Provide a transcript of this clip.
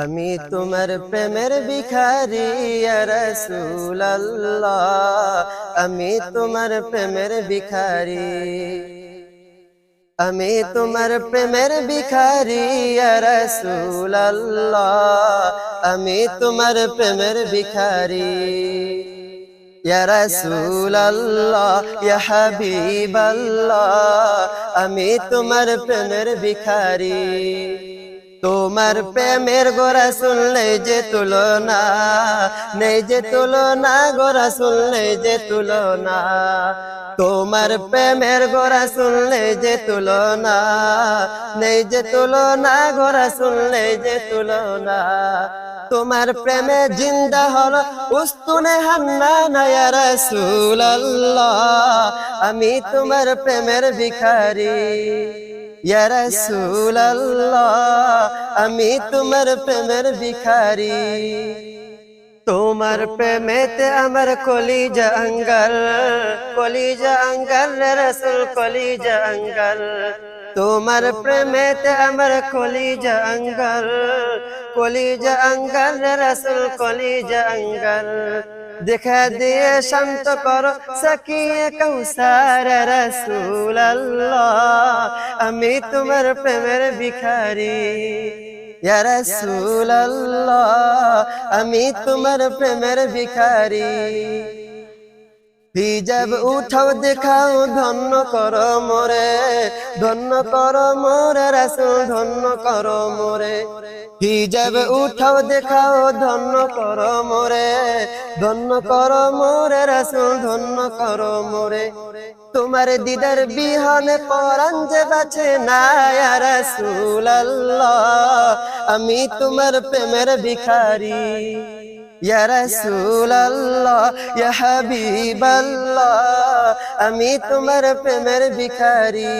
আমি তোমার প্রেমের ভিখারি রসুল আমি তোমার প্রেমের ভিখারি। আমি তোমার প্রেমের ভিখারি রসুল আমি তোমার প্রেমের ভিখারি রাসূল ইয়া হাবিব আমি তোমার প্রেমের ভিখারি। তোমার প্রেমের গোরা শুনলে যে তুলনা নেই যে তুলনা গোরা শুনলে যে তুলনা। তোমার প্রেমের গোরা শুনলে যে তুলনা নেই যে তুলনা গোরা শুনলে যে তুলনা। তোমার প্রেমে জিন্দা হল উস্তুনে হান্না নয়া রসুল আমি তোমার প্রেমের ভিখারি। আমি তোমার প্রেমের ভিখারি। তোমার প্রেমেতে আমার কলিজা অঙ্গল কলিজা অঙ্গল রসুল, কলিজা অঙ্গল তোমার প্রেমেতে আমার কলিজা অঙ্গল কলিজা অঙ্গল রসুল, কলিজা অঙ্গল দেখা দিয়ে শান্ত করো সকিয়ে কৌসার রসুল আমি তোমার প্রেমের ভিখারি রাসূল আমি তোমার প্রেমের ভিখারি। হিজাব উঠাও, দেখাও, ধন্য কর মোরে, ধন্য কর মোরে, রাসূল, ধন্য কর মোরে। হিজাব উঠাও, দেখাও, ধন্য কর মোরে। ধন্য কর মোরে রাসূল, ধন্য কর মোরে। তোমার দিদার বিহনে পরান যে বাছে না রাসূল আমি তোমার প্রেমের ভিখারি, ইয়া আমি তোমার প্রেমের ভিখারি।